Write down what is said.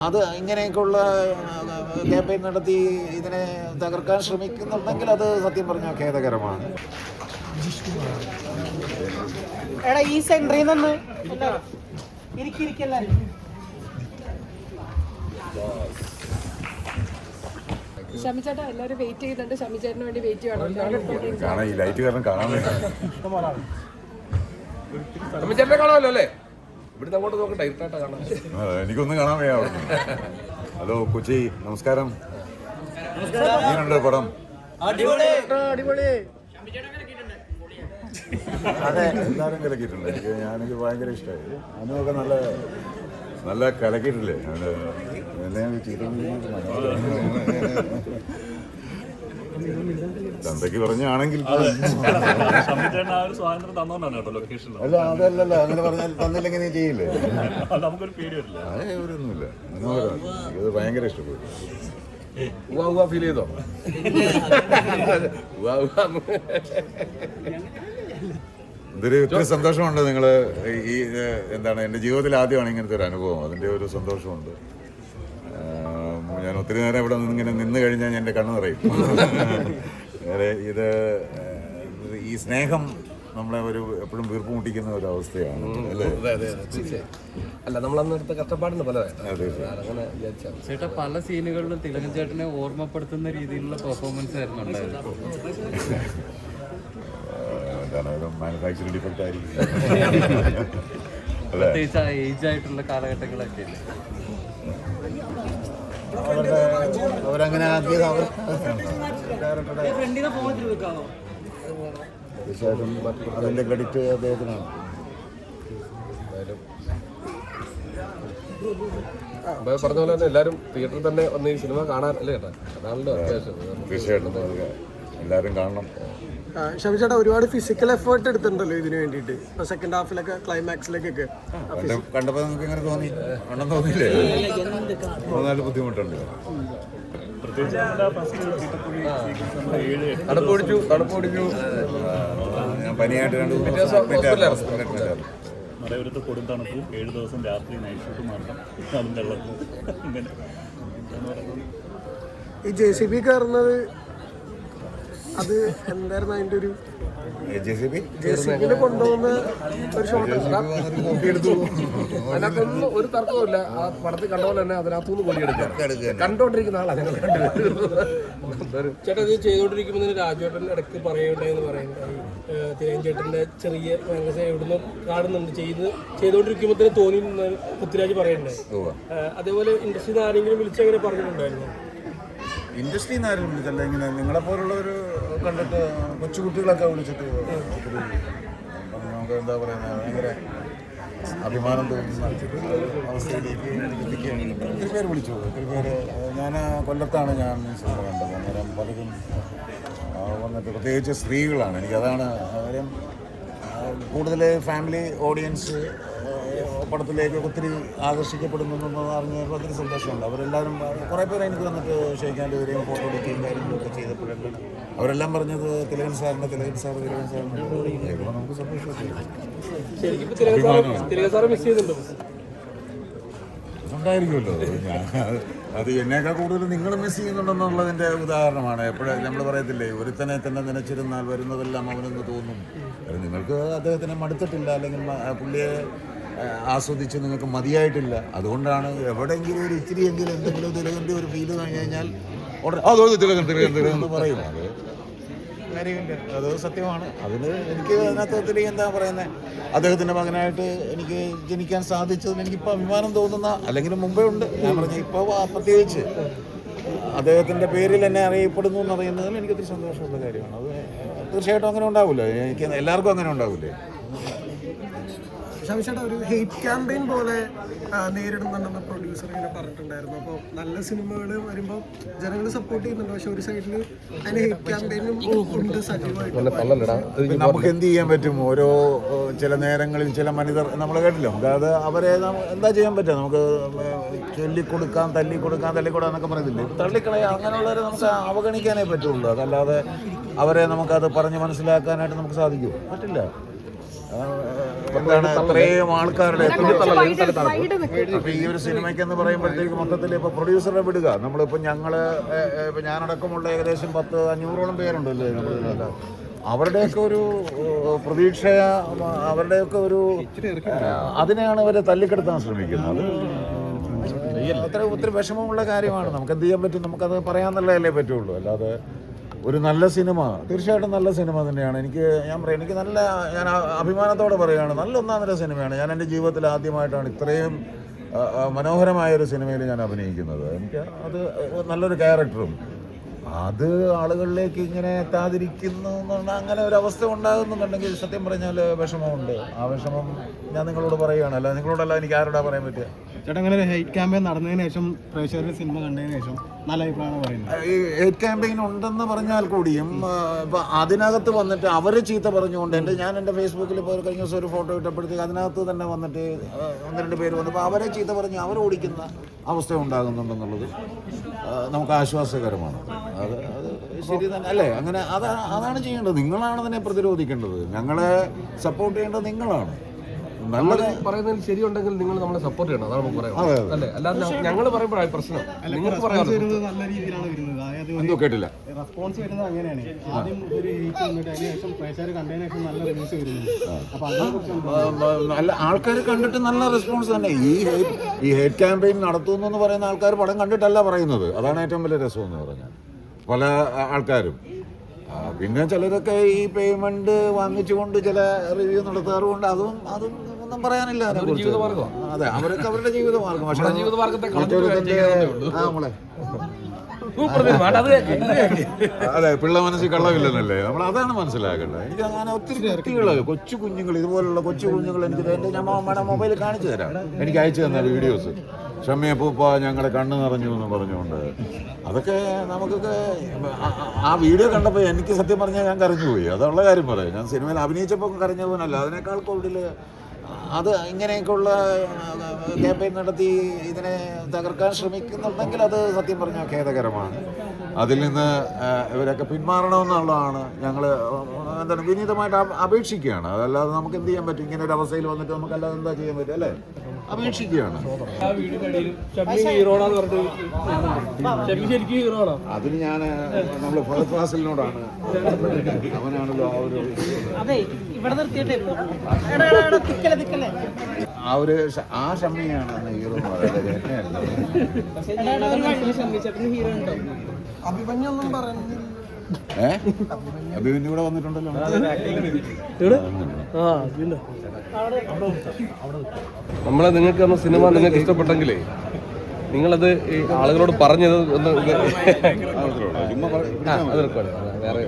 അത് ഇങ്ങനെയൊക്കെയുള്ള ക്യാമ്പയിൻ നടത്തി ഇതിനെ തകർക്കാൻ ശ്രമിക്കുന്നുണ്ടെങ്കിൽ അത് സത്യം പറഞ്ഞാൽ ഖേദകരമാണ്. എടാ ഈ നിന്ന് ഇരിക്കിരിക്കല്ലേ? എല്ലാവരും വെയിറ്റ് ചെയ്യുന്നുണ്ട് ഷമി വേണ്ടി വെയിറ്റ് ചെയ്യണം. കാണാൻ ഈ ലൈറ്റ് കാരണം കാണാൻ കാണാമല്ലോ അല്ലേ? ഇവിടുന്ന് അങ്ങോട്ട് നോക്കട്ടെ ഇരുട്ടായിട്ടാ കാണാം എനിക്കൊന്നും കാണാൻ വയ്യ ഹലോ കൊച്ചി നമസ്കാരം. എങ്ങനെയുണ്ട് പടം? അതെ. എല്ലാവരും കലക്കിയിട്ടുണ്ട്. എനിക്ക് ഞാനെനിക്ക് ഭയങ്കര ഇഷ്ടമായി അതിനൊക്കെ നല്ല നല്ല കലക്കിയിട്ടില്ലേ? ചീത്ത ചന്തയ്ക്ക് പറഞ്ഞാണെങ്കിൽ അല്ല അതല്ലല്ല അങ്ങനെ പറഞ്ഞാൽ തന്നില്ലെങ്കിൽ നീ ചെയ്യില്ലേ? ഒരൊന്നുമില്ല ഇത് ഭയങ്കര ഇഷ്ടപ്പെട്ടു. ഉവ്വ ഉവ്വ ഫീൽ ചെയ്തോ? ഉവ്വ ഇതൊരു ഒത്തിരി സന്തോഷമുണ്ട് നിങ്ങൾ ഈ എന്താണ് എന്റെ ജീവിതത്തിൽ ആദ്യമാണ് ഇങ്ങനത്തെ ഒരു അനുഭവം. അതിന്റെ ഒരു സന്തോഷമുണ്ട്. ഒത്തിരി നേരം ഇവിടെ ഇങ്ങനെ നിന്ന് കഴിഞ്ഞാൽ എന്റെ കണ്ണ് നിറയും. വേറെ ഇത് ഈ സ്നേഹം നമ്മളെ ഒരു എപ്പോഴും വീർപ്പ് മുട്ടിക്കുന്ന ഒരു അവസ്ഥയാണ്. അല്ലേ? നമ്മൾ അന്ന് എടുത്ത കഷ്ടപ്പാടിന് പോലെ ചേട്ടാ പല സീനുകളിലും തിലകൻ ചേട്ടനെ ഓർമ്മപ്പെടുത്തുന്ന രീതിയിലുള്ള പെർഫോമൻസ് ആയിരുന്നു ഉണ്ടായത്. മാനുഫാക്ചറിംഗ് ഡിഫക്റ്റ് ആയിരിക്കും പ്രത്യേകിച്ച് ആ ഏജ് ആയിട്ടുള്ള കാലഘട്ടങ്ങളൊക്കെ അവരുടെ അവരങ്ങനെ അവർ തീർച്ചയായിട്ടും അതിന്റെ ക്രെഡിറ്റ് അദ്ദേഹത്തിനാണ്. പറഞ്ഞ പോലെ തന്നെ എല്ലാവരും തിയേറ്ററിൽ തന്നെ വന്ന് ഈ സിനിമ കാണാൻ അല്ലേ ചേട്ടാ അതാണല്ലോ അത്യാവശ്യം. തീർച്ചയായിട്ടും. എല്ലാരും എല്ലാവരും കാണണം. ഷമി ചേട്ടാ ഒരുപാട് ഫിസിക്കൽ എഫേർട്ട് എടുത്തിട്ടുണ്ടല്ലോ ഇതിനു വേണ്ടിയിട്ട്. ഇപ്പൊ സെക്കൻഡ് ഹാഫിലൊക്കെ ക്ലൈമാക്സിലേക്കൊക്കെ കണ്ടപ്പോ കണ്ടപ്പോൾ നിങ്ങൾക്ക് ഇങ്ങനെ തോന്നി. ഉണ്ടെന്ന് തോന്നിയില്ലേ? മൂന്നാൽ ബുദ്ധിമുട്ടുണ്ട്. തണുപ്പൊടിച്ചു തണുപ്പൊടിച്ചു ഞാൻ പനിയായിട്ട് രണ്ട് മലയോരത്ത് കൊടും തണുപ്പും ഏഴ് ദിവസം രാത്രി നൈറ്റ് ഷൂട്ട് മാത്രം അതും വെള്ളത്തിൽ പറയുന്നത് ഈ ജെ സി ബി കയറുന്നത് അത് എന്തായിരുന്നു അതിന്റെ ഒരു ഏ, JCB? ജെ സി ബിയിൽ കൊണ്ടുപോകുന്ന ഒരു ഷോട്ട് അതിനകത്തൊന്നും ഒരു തർക്കവുമില്ല. ആ പടത്തിൽ കണ്ട പോലെ തന്നെ അതിനകത്തുനിന്ന് കൊടി എടുക്കുക തന്നെ. കണ്ടോണ്ടിരിക്കുന്ന ആളാണ് ഞങ്ങൾ രണ്ടുപേരും ചേട്ടാ ഇത് ചെയ്തുകൊണ്ടിരിക്കുമ്പോൾ തന്നെ രാജുവേട്ടൻ ഇടയ്ക്ക് പറയണ്ടെന്ന് ഏഹ് തിരയൻ ചെറിയ മാഗസൈൻ എവിടുന്ന് കാണുന്നുണ്ട്. ചെയ്ത് ചെയ്തുകൊണ്ടിരിക്കുമ്പോൾ തന്നെ തോന്നി എന്ന് പൃഥ്വിരാജ് പറയണ്ടേ അതേപോലെ ഇൻഡസ്ട്രിയിൽ നിന്ന് ആരെങ്കിലും വിളിച്ചങ്ങനെ പറഞ്ഞിട്ടുണ്ടായിരുന്നു? ഇൻഡസ്ട്രിയിൽ നിന്ന് ആരും വിളിച്ചല്ല ഇങ്ങനെ നിങ്ങളെ പോലുള്ളവർ കണ്ടിട്ട് കൊച്ചുകുട്ടികളൊക്കെ വിളിച്ചിട്ട് നമുക്ക് എന്താ പറയുന്നത് ഭയങ്കര അഭിമാനം തോന്നുന്ന അവസ്ഥയിലേക്ക് ഒത്തിരി പേര് വിളിച്ചു. ഒത്തിരി പേര് ഞാൻ കൊല്ലത്താണ് ഞാൻ സിനിമ കണ്ടത്. അന്നേരം പലരും വന്നിട്ട് പ്രത്യേകിച്ച് സ്ത്രീകളാണ്. എനിക്കതാണ് കാര്യം കൂടുതൽ ഫാമിലി ഓഡിയൻസ് പടത്തിലേക്ക് ഒത്തിരി ആകർഷിക്കപ്പെടുന്നു അറിഞ്ഞപ്പോൾ ഒത്തിരി സന്തോഷമുണ്ട്. അവരെല്ലാവരും കുറേ പേര് എനിക്ക് വന്നിട്ട് ക്ഷയിക്കാൻ വരികയും ഫോട്ടോ എടുക്കുകയും കാര്യങ്ങളൊക്കെ ചെയ്തപ്പോഴാണ് അവരെല്ലാം പറഞ്ഞത് തിലകൻ സാറിന്റെ തിലകൻ സാർ തിലകൻ സാറിന്റെ നമുക്ക് ചെയ്യുന്നുണ്ടോ ഉണ്ടായിരിക്കുമല്ലോ ഞാൻ അത് എന്നേക്കാൾ കൂടുതൽ നിങ്ങൾ മിസ് ചെയ്യുന്നുണ്ടെന്നുള്ളതിന്റെ ഉദാഹരണമാണ്. എപ്പോഴും നമ്മൾ പറയത്തില്ലേ ഒരുത്തനെ തന്നെ നനച്ചിരുന്നാൽ വരുന്നതെല്ലാം അവനെന്ന് തോന്നും. നിങ്ങൾക്ക് അദ്ദേഹത്തിനെ മടുത്തിട്ടില്ല അല്ലെങ്കിൽ പുള്ളിയെ ആസ്വദിച്ച് നിങ്ങൾക്ക് മതിയായിട്ടില്ല. അതുകൊണ്ടാണ് എവിടെയെങ്കിലും ഒരു ഇച്ചിരിയെങ്കിലും എന്തെങ്കിലും തിലകന്റെ ഒരു ഫീൽ കഴിഞ്ഞു കഴിഞ്ഞാൽ ഉടനെ അതോ തിലകൻ തിലകൻ തിലകൻ എന്ന് പറയും. അത്. കാര്യമില്ല അത് സത്യമാണ്. അതിന് എനിക്ക് അതിനകത്ത് ഒത്തിരി എന്താ പറയുന്നത് അദ്ദേഹത്തിന്റെ മകനായിട്ട് എനിക്ക് ജനിക്കാൻ സാധിച്ചതിന് എനിക്കിപ്പോൾ അഭിമാനം തോന്നുന്ന അല്ലെങ്കിൽ മുമ്പേ ഉണ്ട്. ഞാൻ പറഞ്ഞ ഇപ്പോൾ പ്രത്യേകിച്ച് അദ്ദേഹത്തിന്റെ പേരിൽ എന്നെ അറിയപ്പെടുന്നു എന്ന് അറിയുന്നതിൽ എനിക്ക് ഒത്തിരി സന്തോഷമുള്ള കാര്യമാണ്. അത് തീർച്ചയായിട്ടും അങ്ങനെ ഉണ്ടാവില്ല. എനിക്ക് എല്ലാവർക്കും അങ്ങനെ ഉണ്ടാവില്ലേ? ചേട്ടാ ഒരു ഹെയ്റ്റ് ക്യാമ്പയിൻ പോലെ നേരിടുന്നുണ്ടെന്ന് പ്രൊഡ്യൂസർ ഇങ്ങനെ പറഞ്ഞിട്ടുണ്ടായിരുന്നു. അപ്പോൾ നല്ല സിനിമകൾ വരുമ്പോൾ ജനങ്ങൾ സപ്പോർട്ട് ചെയ്യുന്നുണ്ട്. പക്ഷെ ഒരു സൈഡിൽ അതിന് ഹെയ്റ്റ് ക്യാമ്പയിനും ഉണ്ട് സജീവമായിട്ട് നമുക്ക് എന്ത് ചെയ്യാൻ പറ്റും? ഓരോ ചില നേരങ്ങളിൽ ചില മനിതർ നമ്മൾ കേട്ടില്ലോ? അതായത് അവരെ എന്താ ചെയ്യാൻ പറ്റുക? നമുക്ക് ചൊല്ലിക്കൊടുക്കാൻ തല്ലിക്കൊടുക്കാൻ തല്ലിക്കൊടുക്കാൻ തല്ലിക്കൊടുക്കാം എന്നൊക്കെ പറയുന്നില്ലേ? തള്ളിക്കളയ അങ്ങനെയുള്ളവരെ നമുക്ക് അവഗണിക്കാനേ പറ്റുള്ളൂ. അതല്ലാതെ അവരെ നമുക്കത് പറഞ്ഞ് മനസ്സിലാക്കാനായിട്ട് നമുക്ക് സാധിക്കുമോ? പറ്റില്ല. എന്താണ് അത്രയും ആൾക്കാരുടെ അപ്പൊ ഈ ഒരു സിനിമയ്ക്ക് എന്ന് പറയുമ്പോഴത്തേക്ക് മൊത്തത്തിൽ ഇപ്പൊ പ്രൊഡ്യൂസറെ വിടുക. നമ്മളിപ്പോ ഞങ്ങൾ ഇപ്പൊ ഞാനടക്കമുള്ള ഏകദേശം പത്ത് അഞ്ഞൂറോളം പേരുണ്ടല്ലേ നമ്മളിതിനകത്ത്. അവരുടെയൊക്കെ ഒരു പ്രതീക്ഷ അവരുടെയൊക്കെ ഒരു അതിനെയാണ് അവരെ തല്ലിക്കെടുത്താൻ ശ്രമിക്കുന്നത്. അത് അത്ര ഒത്തിരി വിഷമമുള്ള കാര്യമാണ്. നമുക്ക് എന്ത് ചെയ്യാൻ പറ്റും? നമുക്കത് പറയാന്നുള്ളതല്ലേ പറ്റുള്ളൂ. അല്ലാതെ ഒരു നല്ല സിനിമ. തീർച്ചയായിട്ടും നല്ല സിനിമ തന്നെയാണ്. എനിക്ക് ഞാൻ പറയാം എനിക്ക് നല്ല ഞാൻ അഭിമാനത്തോടെ പറയുകയാണ് നല്ല ഒന്നാമത്തെ സിനിമയാണ്. ഞാൻ എന്റെ ജീവിതത്തിൽ ആദ്യമായിട്ടാണ് ഇത്രയും മനോഹരമായ ഒരു സിനിമയിൽ ഞാൻ അഭിനയിക്കുന്നത്. എനിക്ക് അത് നല്ലൊരു ക്യാരക്ടറും. അത് ആളുകളിലേക്ക് ഇങ്ങനെ എത്താതിരിക്കുന്നു എന്നുള്ള അങ്ങനെ ഒരു അവസ്ഥ ഉണ്ടാകുന്നുണ്ടെങ്കിൽ സത്യം പറഞ്ഞാൽ വിഷമമുണ്ട്. ആ വിഷമം ഞാൻ നിങ്ങളോട് പറയുകയാണ്. അല്ല നിങ്ങളോടല്ല എനിക്ക് ആരോടാ പറയാൻ പറ്റുക ചേട്ടാ അങ്ങനെ ഹൈറ്റ് ക്യാമ്പയിൻ നടന്നതിന് ശേഷം പ്രേക്ഷകരുടെ സിനിമ കണ്ടതിന് ശേഷം നല്ല അഭിപ്രായമാണ് പറയുന്നത്. ഈ ക്യാമ്പയിൻ ഉണ്ടെന്ന് പറഞ്ഞാൽ കൂടിയും അതിനകത്ത് വന്നിട്ട് അവർ ചീത്ത പറഞ്ഞുകൊണ്ട് എന്റെ ഞാൻ എന്റെ ഫേസ്ബുക്കിൽ പോയി കഴിഞ്ഞ ദിവസം ഒരു ഫോട്ടോ ഇട്ടപ്പോഴത്തേക്ക് അതിനകത്ത് തന്നെ വന്നിട്ട് ഒന്ന് രണ്ട് പേര് വന്നപ്പോൾ അവരെ ചീത്ത പറഞ്ഞ് അവർ ഓടിക്കുന്ന അവസ്ഥ ഉണ്ടാകുന്നുണ്ടെന്നുള്ളത് നമുക്ക് ആശ്വാസകരമാണ്. അത് അത് ശരി തന്നെ അല്ലേ? അങ്ങനെ അതാണ് അതാണ് ചെയ്യേണ്ടത്. നിങ്ങളാണ് അതിനെ പ്രതിരോധിക്കേണ്ടത്. ഞങ്ങളെ സപ്പോർട്ട് ചെയ്യേണ്ടത് നിങ്ങളാണ്. നല്ലത് പറയുന്നതിൽ ശരിയുണ്ടെങ്കിൽ നിങ്ങൾ നമ്മളെ സപ്പോർട്ട് ചെയ്യണം. അതാണ് നമുക്ക് പറയാം അല്ലേ? അല്ലാതെ ഞങ്ങൾ പറയുമ്പോഴാണ് പ്രശ്നം. നിങ്ങൾക്ക് റെസ്പോൺസ് നല്ല രീതിയിലാണ് വരുന്നത്. അതായത് കേട്ടില്ല. റെസ്പോൺസ് വരുന്നത് അങ്ങനെയാണ്. ആദ്യം ഒരു ഹീറ്റ് വന്നിട്ട് അതിനുശേഷം പ്രേക്ഷകർ കണ്ടതിന് നല്ല റിവ്യൂസ് വരുന്നു. നല്ല ആൾക്കാർ കണ്ടിട്ട് നല്ല റെസ്പോൺസ് തന്നെ. ഈ ഹേറ്റ് ഈ ഹേറ്റ് ക്യാമ്പയിൻ നടത്തുന്നു എന്ന് പറയുന്ന ആൾക്കാർ പടം കണ്ടിട്ടല്ല പറയുന്നത്. അതാണ് ഏറ്റവും വലിയ രസം എന്ന് പറഞ്ഞാൽ. പല ആൾക്കാരും. പിന്നെ ചിലരൊക്കെ ഈ പേയ്മെന്റ് വാങ്ങിച്ചുകൊണ്ട് ചില റിവ്യൂ നടത്താറുണ്ട് അതും അതും ഒന്നും പറയാനില്ല. അതെ അവരൊക്കെ അവരുടെ ജീവിതമാർഗം. പക്ഷേ നമ്മളെ. അത് പിള്ള മനസ്സിൽ കള്ളമില്ലെന്നല്ലേ? നമ്മൾ അതാണ് മനസ്സിലാക്കേണ്ടത്. എനിക്ക് അങ്ങനെ ഒത്തിരി കുട്ടികൾ കൊച്ചു കുഞ്ഞുങ്ങൾ ഇതുപോലുള്ള കൊച്ചു കുഞ്ഞുങ്ങൾ എനിക്ക് എന്റെ എന്റെ ഞാൻ അമ്മയുടെ മൊബൈലിൽ കാണിച്ചു തരാം. എനിക്ക് അയച്ചു തന്ന വീഡിയോസ്. ഷമ്മിയപ്പൂപ്പ ഞങ്ങളുടെ കണ്ണ് നിറഞ്ഞു എന്ന് പറഞ്ഞുകൊണ്ട്. അതൊക്കെ നമുക്കൊക്കെ ആ- വീഡിയോ കണ്ടപ്പോൾ എനിക്ക് സത്യം പറഞ്ഞാൽ ഞാൻ കരഞ്ഞുപോയി. അതുള്ള കാര്യം പറയാം. ഞാൻ സിനിമയിൽ അഭിനയിച്ചപ്പോൾ കരഞ്ഞതുപോലല്ല അതിനേക്കാൾ കൂടുതൽ അത് ഇങ്ങനെയൊക്കെയുള്ള ക്യാമ്പയിൻ നടത്തി ഇതിനെ തകർക്കാൻ ശ്രമിക്കുന്നുണ്ടെങ്കിൽ അത് സത്യം പറഞ്ഞാൽ ഖേദകരമാണ്. അതിൽ നിന്ന് ഇവരൊക്കെ പിന്മാറണമെന്നുള്ളതാണ് ഞങ്ങൾ എന്താണ് വിനീതമായിട്ട് അപ- അപേക്ഷിക്കുകയാണ്. അതല്ലാതെ നമുക്ക് എന്ത് ചെയ്യാൻ പറ്റും? ഇങ്ങനെ ഒരു അവസ്ഥയിൽ വന്നിട്ട് നമുക്ക് അല്ലാതെ എന്താ ചെയ്യാൻ പറ്റും അല്ലേ? അപേക്ഷിക്കുകയാണ്. അതിന് ഞാൻ നമ്മൾ ഫാസിലിനോടാണ്. അവനാണല്ലോ ആ ഒരു ആ ഒരു ആ ഷമ്മിയാണ് ഹീറോ എന്ന് പറയുന്നത്. ഏ? അഭിമന്യു. കൂടെ വന്നിട്ടുണ്ടല്ലോ. നമ്മളെ നിങ്ങൾക്ക് തന്ന സിനിമ നിങ്ങൾക്ക് ഇഷ്ടപ്പെട്ടെങ്കിലേ നിങ്ങളത് ഈ ആളുകളോട് പറഞ്ഞത് ഒന്ന് വേറെ